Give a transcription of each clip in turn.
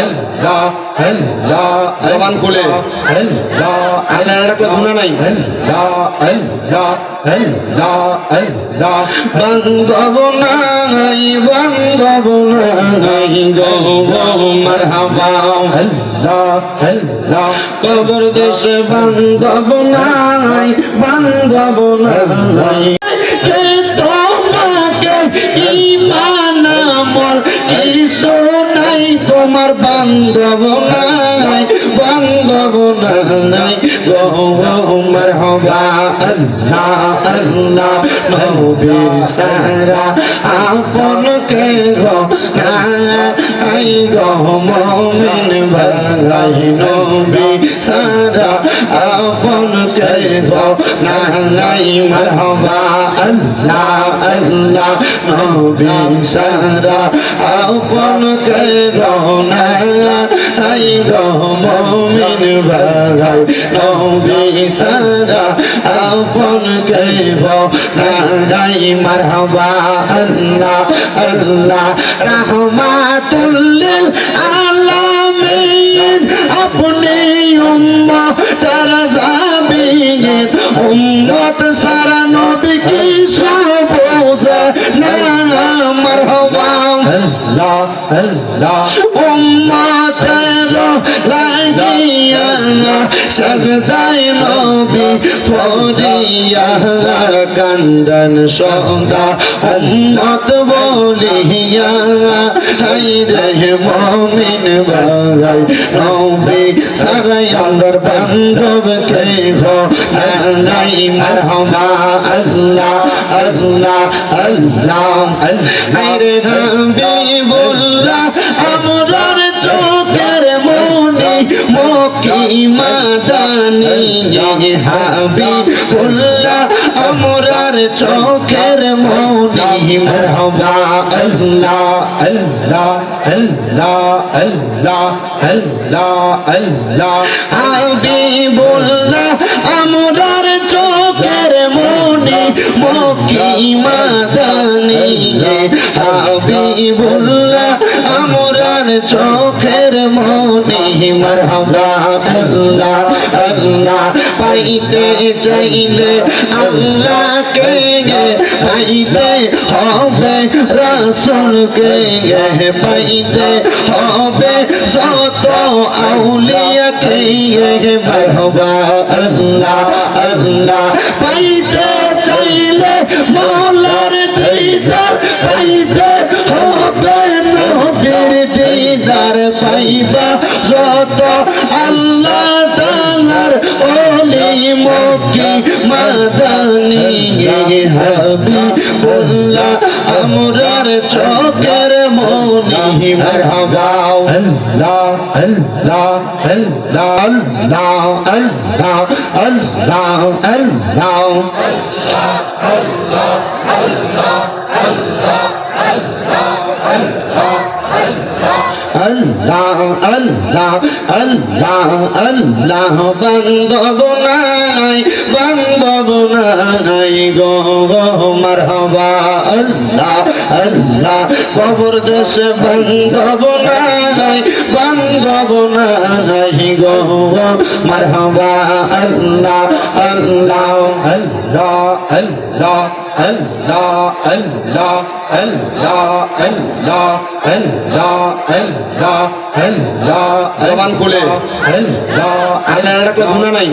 আল্লাহ আল্লাহ জবান খুলে। আল্লাহ আল্লাহ একটা গুণা নাই। আল্লাহ আল্লাহ আল্লাহ আল্লাহ বান্ধব নাই বান্ধব নাই গো মারহাবা। আল্লাহ আল্লাহ কবর দেশে বান্ধব নাই বান্ধব নাই। কে তোমাকে ইমান কিছু নাই তোমার বান্ধব নাই বান্ধব নাই। গো মারহাবা, আল্লাহ আল্লাহ, নবী, সারা আপন কে গো নাই। গো মমিন ভাই, নবী, সারা আপন কে গো নাই। মারহাবা, আল্লাহ আল্লাহ, নবী, সারা আপন নবী সারা আপন কে গো নাই মারহাবা আল্লাহ আল্লাহ রহমাতুল্লিল আলামিন আপনি উম্মত তার জাবিন উম্মত সারা নবী কি সবোঝে না মারহাবা আল্লাহ। আল্লাহ উম্মতের লাগিয়া সাজদাই নবী ফরিয়া কান্দন সদা উম্মত বলিয়া হাই রে মমিন ভাই নবী সারাই আমার বান্ধব কে নাই মারহামা আল্লাহ আল্লাহ আল্লাহ আরে হাবিবুল্লাহ মাদানি হাবিবুল্লাহ আমরার চোখের মনি মারহাবা আল্লাহ আল্লাহ আল্লাহ আল্লাহ আল্লাহ আল্লাহ হাবিবুল্লাহ আমরার চোখের মনি মকি মাদানি হাবিবুল্লাহ আমরার মনি মারহাবা আল্লাহ আল্লাহ, পাইতে চাইলে আল্লাহকে পাইতে হবে রাসূলকে পাইতে হবে যত আউলিয়াকে মারহাবা আল্লাহ আল্লাহ, পাইতে চাইলে মৌলার দিদার, পাইতে হবে নবীর দিদার, পাইবা যত আল্লাহ তালার ওলি মকি মাদানি হাবি বল্লা আমরার চোখের মনি মারহাবা। আল্লাহ আল্লাহ আল্লাহ আল্লাহ আল্লাহ আল্লাহ আল্লাহ আল্লাহ আল্লাহ আল্লাহ আল্লাহ। আল্লাহ আল্লাহ আল্লাহ আল্লাহ বান্ধব নাই বান্ধব নাই গো মারহাবা আল্লাহ আল্লাহ কবর দেশ বান্ধব নাই বান্ধব নাই গো মারহাবা আল্লাহ আল্লাহ আল্লাহ আল্লাহ Allah, Allah, Allah, Allah, Allah, Allah, Allah. জবান খুলে। আল্লাহ একটা গুণা নাই।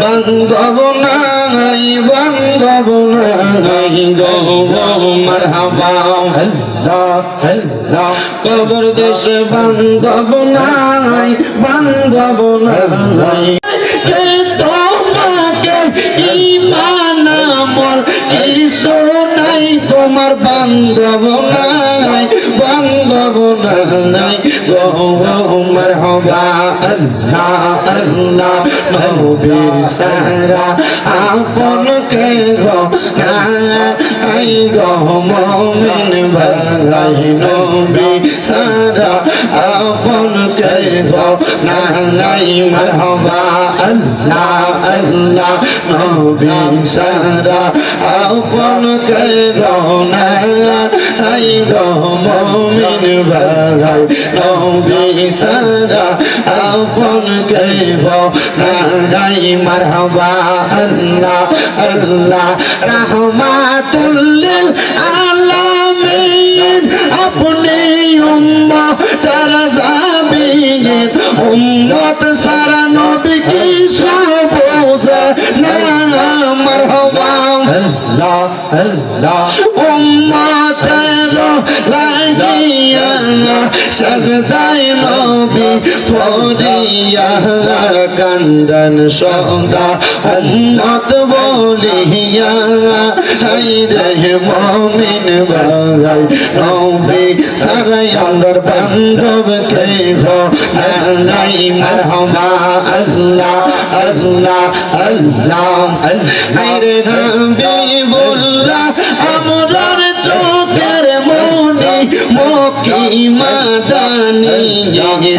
বান্ধব নাই বান্ধব নাই মারহাবা। কবর দেশে বান্ধব নাই বান্ধব নাই তোমাকে ইমান আমল কিছু নাই, তোমার বান্ধব নাই বান্ধব নাই। গো মারহাবা, আল্লাহ আল্লাহ নবী সারা আপন কে গো নাই গো মমিন ভাই নবী সারা আপন কে গো নাই মারহাবা। আল্লাহ আল্লাহ, নবী সারা আপন কে গো নাই হাই গো মমিন ভাই, নবী সারা আপন কেহ নাই মারহাবা আল্লাহ আল্লাহ, রহমাতুল্লিল আলামিন। আপনি উম্মত, তার জাবিন উম্মত আল্লাহ আল্লাহ সাজদায় নবী পড়িয়া কান্দন সদা উম্মত বলিয়া হাই রে মমিন ভাই নবী সারাই আমার বান্ধব কেহ নাই? মারহামা আল্লাহ আল্লাহ আল্লাহ আরে হাবিবুল্লাহ মকি মাদানি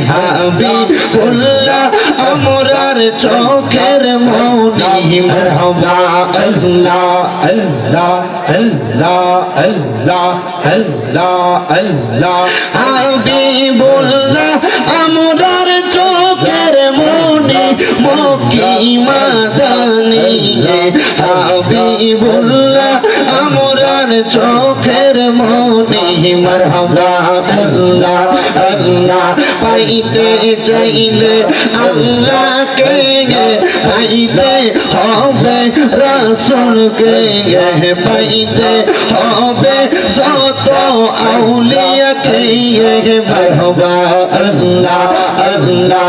হাবিবুল্লাহ আমরার চোখের মনি। মারহাবা আল্লাহ আল্লাহ আল্লাহ আল্লাহ আল্লাহ আল্লাহ। হাবিবুল্লাহ আমরার চোখের মনি। মকি মাদানি হাবিবুল্লাহ। চোখের মনি মারহাবা আল্লাহ আল্লাহ, পাইতে চাইলে আল্লাহকে পাইতে হবে রাসুলকে পাইতে হবে শত আউলিয়াকে মারহাবা আল্লাহ আল্লাহ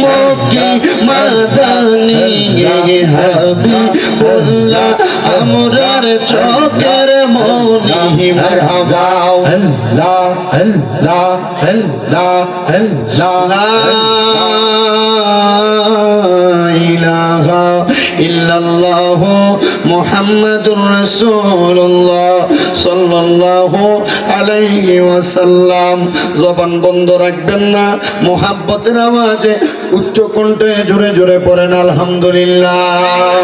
মকি মাদানি হাবি বললা আমরার চকের মনি মারহাবা। আল্লাহ আল্লাহ আল্লাহ আল্লাহ ইলাহা ইল্লাল্লাহ মুহাম্মাদুর রাসূলুল্লাহ সাল্লাল্লাহু আলাইহি ওয়াসাল্লাম। জবান বন্ধ রাখবেন না, মোহাব্বতের আওয়াজে উচ্চ কণ্ঠে জোরে জোরে পড়েন, আলহামদুলিল্লাহ।